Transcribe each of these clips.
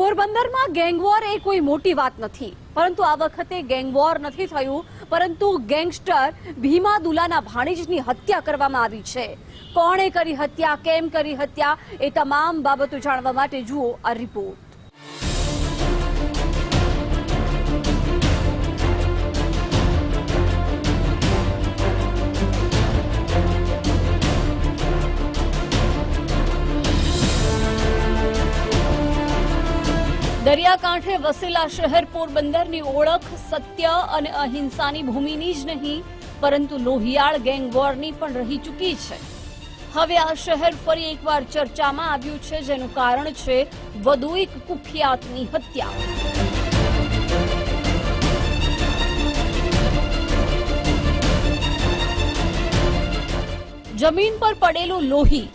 પોરબંદરમાં ગેંગવોર એ કોઈ મોટી વાત નથી. પરંતુ આ વખતે ગેંગવોર નથી થયું, પરંતુ ગેંગસ્ટર ભીમા દુલાના ભાણેજની હત્યા કરવામાં આવી છે. કોણે કરી હત્યા, કેમ કરી હત્યા, એ તમામ બાબતો જાણવા માટે જુઓ આ રિપોર્ટ. દરિયાકાંઠે વસેલા શહેર પોરબંદરની ઓળખ, સત્ય અને અહિંસાની ભૂમિની જ નહીં, પરંતુ લોહિયાળ ગેંગ વોરની પણ રહી ચૂકી છે. હવે આ શહેર ફરી એકવાર ચર્ચામાં આવ્યું છે, જેનું કારણ છે વધુ એક કુખ્યાતની હત્યા. જમીન પર પડેલું લોહી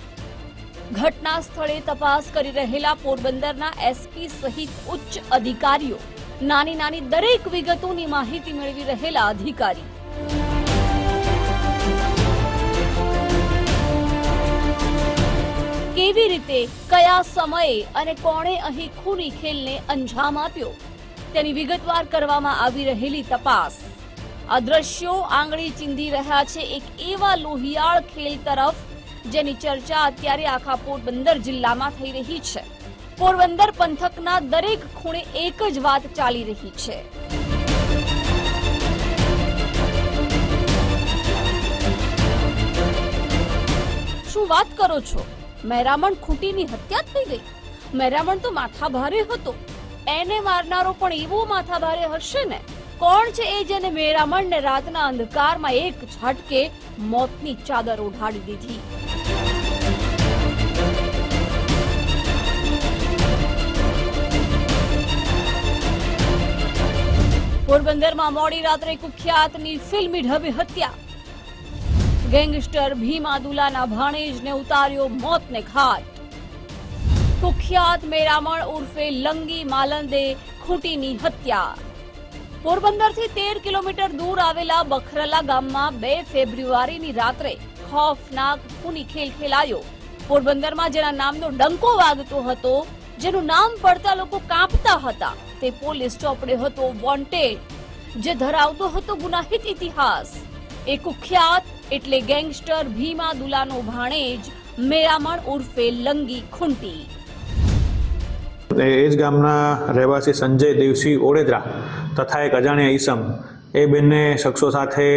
ઘટના સ્થળે તપાસ કરી રહેલા પોરબંદરના એસપી સહિત ઉચ્ચ અધિકારીઓ નાની નાની દરેક વિગતોની માહિતી મેળવી રહેલા અધિકારી. કેવી રીતે, કયા સમયે અને કોણે અહીં ખૂની ખેલને અંજામ આપ્યો? તેની વિગતવાર કરવામાં આવી રહેલી તપાસ. આ દ્રશ્યો આંગળી ચીંધી રહ્યા છે એક એવા લોહિયાળ ખેલ તરફ જેની ચર્ચા અત્યારે આખા પોરબંદર જિલ્લામાં થઈ રહી છે. પોરબંદર પંથકના દરેક ખૂણે એક જ વાત ચાલી રહી છે. શું વાત કરો છો? મહેરામણ ખૂટીની હત્યા થઈ ગઈ? મહેરામણ તો માથા ભારે હતો. એને મારનારો પણ એવો માથા ભારે હશે ને? કોણ છે એ જેને મેરામણને રાતના અંધકારમાં એક ઝટકે મોતની ચાદર ઓઢાડી દીધી? પોરબંદરમાં મોડી રાત્રે કુખ્યાતની ફિલ્મી ઢબે હત્યા. ગેંગસ્ટર ભીમા દુલાના ભાણેજને ઉતાર્યો મોતને ઘાટ. કુખ્યાત મેરામણ ઉર્ફે લંગી માલંદે ખૂટીની હત્યા. પોરબંદરથી તેર કિલોમીટર દૂર આવેલા બખરલા ગામમાં બે ફેબ્રુઆરીની રાત્રે ખોફનાક ખૂની ખેલ ખેલાયો. પોરબંદરમાં જેના નામનો ડંકો વાગતો હતો, જેનું નામ પડતા લોકો કાંપતા હતા, તે પોલીસ ચોપડે હતો વોન્ટેડ, જે ધરાવતો હતો ગુનાહિત ઇતિહાસ. એ કુખ્યાત એટલે ગેંગસ્ટર ભીમા દુલાનો ભાણેજ, મેરામણ ઉર્ફે લંગી ખૂંટી. એ જ ગામના રહેવાસી સંજય દેવસી ઓડેદરા તથા એક અજાણ્યા ઈસમ, એ બંને શખ્સો સાથે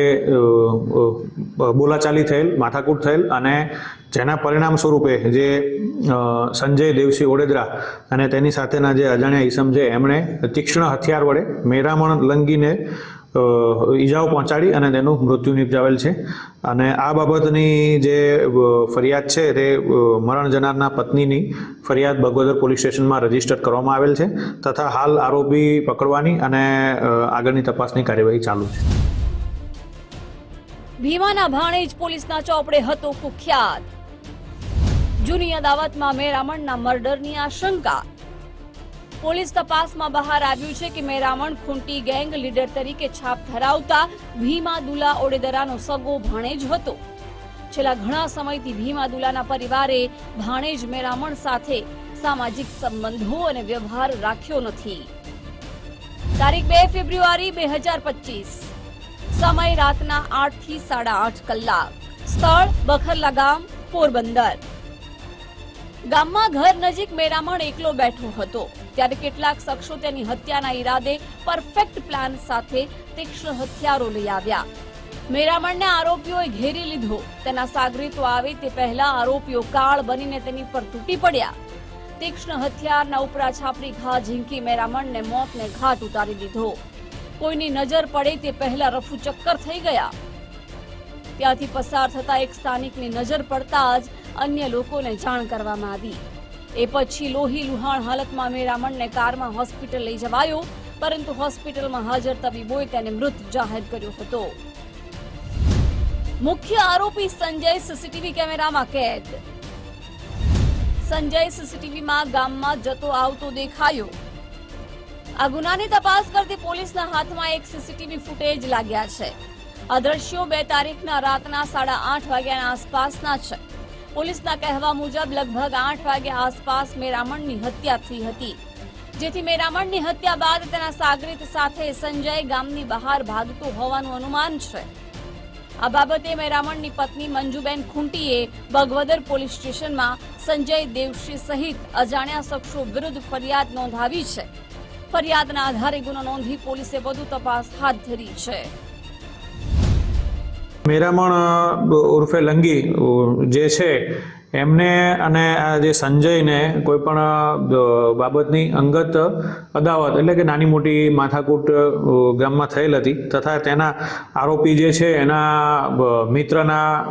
બોલાચાલી થયેલ, માથાકૂટ થયેલ અને જેના પરિણામ સ્વરૂપે જે સંજય દેવસી ઓડેદરા અને તેની સાથેના જે અજાણ્યા ઈસમ છે, એમણે તીક્ષ્ણ હથિયાર વડે મેરામણ લંગીને ઈજાઓ પહોંચાડી અને તેનું મૃત્યુ નિપજાવેલ છે. અને આ બાબતની જે ફરિયાદ છે તે મરણ જનારના પત્નીની ફરિયાદ બગોદર પોલીસ સ્ટેશનમાં રજિસ્ટર કરવામાં આવેલ છે તથા હાલ આરોપી પકડવાની અને આગળની તપાસની કાર્યવાહી ચાલુ છે. ભીમાના ભાણેજ પોલીસના ચોપડે હતો કુખ્યાત. જૂની અદાવતમાં મેરામણના મર્ડરની આશંકા પોલીસ તપાસમાં બહાર આવ્યું છે કે મેરામણ ખૂંટી ગેંગ લીડર તરીકે છાપ ધરાવતા ભીમા દુલા ઓડેદરાનો સગો ભાણેજ હતો. છેલ્લા ઘણા સમયથી ભીમા દુલાના પરિવારે ભાણેજ મેરામણ સાથે સામાજિક સંબંધો અને વ્યવહાર રાખ્યો નથી. તારીખ બે ફેબ્રુઆરી બે હજાર પચીસ. સમય રાતના આઠથી સાડા આઠ કલાક. સ્થળ બખરલા ગામ પોરબંદર. ગામમાં ઘર નજીક મેરામણ એકલો બેઠો હતો. ત્યારે કેટલાક શખ્સો તેની હત્યાના ઈરાદે પરફેક્ટ પ્લાન સાથે તીક્ષ્ણ હથિયારો લઈ આવ્યા. મેરામણને આરોપીઓએ ઘેરી લીધો. તેના સાગરીતો આવે તે પહેલા આરોપીઓ કાળ બનીને તેની પર તૂટી પડ્યા. તીક્ષ્ણ હથિયારના ઉપરા છાપરી ઘા ઝીંકી મેરામણને મોતને ઘાટ ઉતારી દીધો. કોઈની નજર પડે તે પહેલા રફુ ચક્કર થઈ ગયા. ત્યાંથી પસાર થતા એક સ્થાનિકની નજર પડતા જ અન્ય લોકોને જાણ કરવામાં આવી. એ પછી લોહી લુહાણ હાલતમાં મેરામણને કારમાં હોસ્પિટલ લઈ જવાયો, પરંતુ હોસ્પિટલમાં હાજર તબીબોએ તેને મૃત જાહેર કર્યો હતો. મુખ્ય આરોપી સંજય સીસીટીવી કેમેરામાં કેદ. સંજય સીસીટીવીમાં ગામમાં જતો આવતો દેખાયો. આ ગુનાની તપાસ કરતી પોલીસના હાથમાં એક સીસીટીવી ફૂટેજ લાગ્યા છે. આ બે તારીખના રાતના સાડા આઠ વાગ્યાના આસપાસના છે. પોલીસના કહેવા મુજબ લગભગ આઠ વાગ્યા આસપાસ મેરામણની હત્યા થઈ હતી. જેથી મેરામણની હત્યા બાદ તેના સાગરીત સાથે સંજય ગામની બહાર ભાગતો હોવાનું અનુમાન છે. આ બાબતે મેરામણની પત્ની મંજુબેન ખુંટીએ બગવદર પોલીસ સ્ટેશનમાં સંજય દેવશી સહિત અજાણ્યા શખ્સો વિરુદ્ધ ફરિયાદ નોંધાવી છે. ફરિયાદના આધારે ગુનો નોંધી પોલીસે વધુ તપાસ હાથ ધરી છે. મેરામણ ઉર્ફે લંગી જે છે, એમને અને આ જે સંજયને કોઈ પણ બાબતની અંગત અદાવત, એટલે કે નાની મોટી માથાકૂટ ગામમાં થયેલ હતી, તથા તેના આરોપી જે છે, એના મિત્રના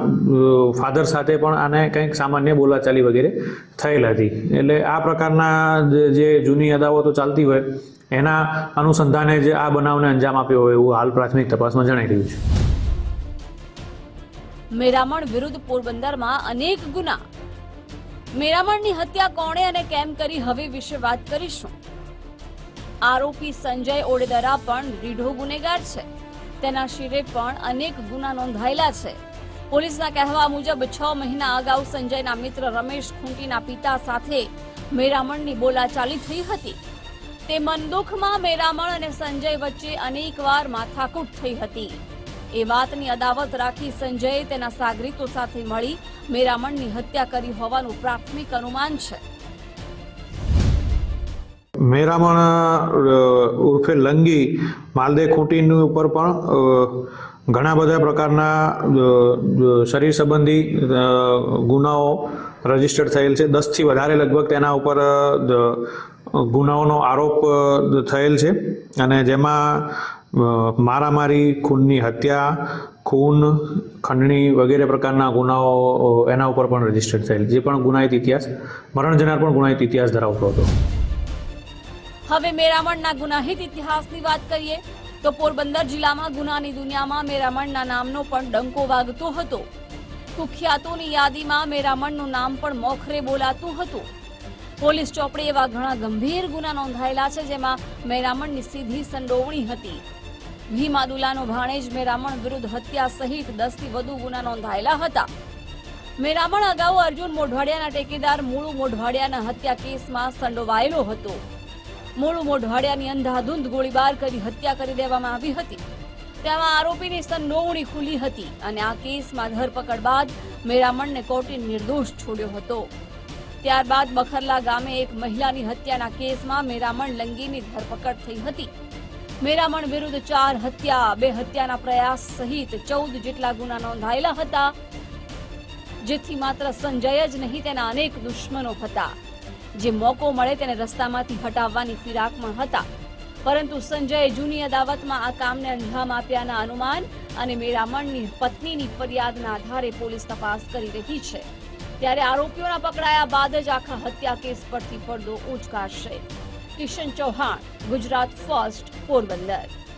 ફાધર સાથે પણ આને કંઈક સામાન્ય બોલાચાલી વગેરે થયેલ હતી. એટલે આ પ્રકારના જે- જૂની અદાવતો ચાલતી હોય, એના અનુસંધાને જે આ બનાવને અંજામ આપ્યો હોય, એવું હાલ પ્રાથમિક તપાસમાં જણાઈ રહ્યું છે. મેરામણ વિરુદ્ધ પોરબંદરમાં અનેક ગુના. મેરામણની હત્યા કોણે અને કેમ કરી હવે વિશે વાત કરીશું. આરોપી સંજય ઓડેદરા પણ રીઢો ગુનેગાર છે. તેના શિરે પણ અનેક ગુના નોંધાયેલા છે. પોલીસના કહેવા મુજબ છ મહિના અગાઉ સંજયના મિત્ર રમેશ ખુંટીના પિતા સાથે મેરામણની બોલાચાલી થઈ હતી. તે મનદુખમાં મેરામણ અને સંજય વચ્ચે અનેકવાર માથાકૂટ થઈ હતી. એ વાતની અદાવત રાખી સંજયે તેના સાગરીતો સાથે મળી મેરામણની હત્યા કરી હોવાનું પ્રાથમિક અનુમાન છે. મેરામણ ઉર્ફે લંગી, માલદે ખૂંટીની ઉપર પણ ઘણા બધા પ્રકારના શરીર સંબંધી ગુનાઓ રજીસ્ટર્ડ થયેલ છે. દસથી વધારે લગભગ તેના ઉપર ગુનાઓનો આરોપ થયેલ છે. અને જેમાં મારામારી, ખૂનની હત્યા, ખૂન, ખંડણી વગેરે પ્રકારના ગુનાઓ એના ઉપર પણ રજિસ્ટર થયેલ. જે પણ ગુનાહિત ઇતિહાસ મરણ જનાર પણ ગુનાહિત ઇતિહાસ ધરાવતો હતો. હવે મેરામણના ગુનાહિત ઇતિહાસની વાત કરીએ, તો પોરબંદર જિલ્લામાં ગુનાની દુનિયામાં મેરામણના નામનો પણ ડંકો વાગતો હતો. કુખ્યાતોની યાદીમાં મેરામણનું નામ પણ મોખરે બોલાતું હતું. પોલીસ ચોપડી એવા ઘણા ગંભીર ગુના નોંધાયેલા છે, જેમાં મેરામણની સીધી સંડોવણી હતી. ભીમાદુલાનો ભાણેજ મેરામણ વિરુદ્ધ હત્યા સહિત દસથી વધુ ગુના નોંધાયેલા હતા. મેરામણ અગાઉ અર્જુન મોઢવાડિયાના ટેકેદાર મૂળુ મોઢવાડિયાના હત્યા કેસમાં સંડોવાયેલો હતો. મૂળુ મોઢવાડિયાની અંધાધૂંધ ગોળીબાર કરી હત્યા કરી દેવામાં આવી હતી. તેમાં આરોપીની સંડોવણી ખુલી હતી અને આ કેસમાં ધરપકડ બાદ મેરામણને કોર્ટે નિર્દોષ છોડ્યો હતો. ત્યારબાદ બખરલા ગામે એક મહિલાની હત્યાના કેસમાં મેરામણ લંગીની ધરપકડ થઈ હતી. મેરામણ વિરુદ્ધ ચાર હત્યા, બે હત્યાના પ્રયાસ સહિત ચૌદ જેટલા ગુના નોંધાયેલા હતા, જેથી માત્ર સંજય જ નહીં, તેના અનેક દુશ્મનો હતા. જે મોકો મળે તેને રસ્તામાંથી હટાવવાની ફિરાકમાં હતા. પરંતુ સંજયે જૂની અદાવતમાં આ કામને અંજામ આપ્યાના અનુમાન અને મેરામણની પત્નીની ફરિયાદના આધારે પોલીસ તપાસ કરી રહી છે. ત્યારે આરોપીઓના પકડાયા બાદ જ આખા હત્યા કેસ પરથી પડદો ઉચકાશે. કિશન ચૌહાણ, ગુજરાત ફર્સ્ટ, પોરબંદર.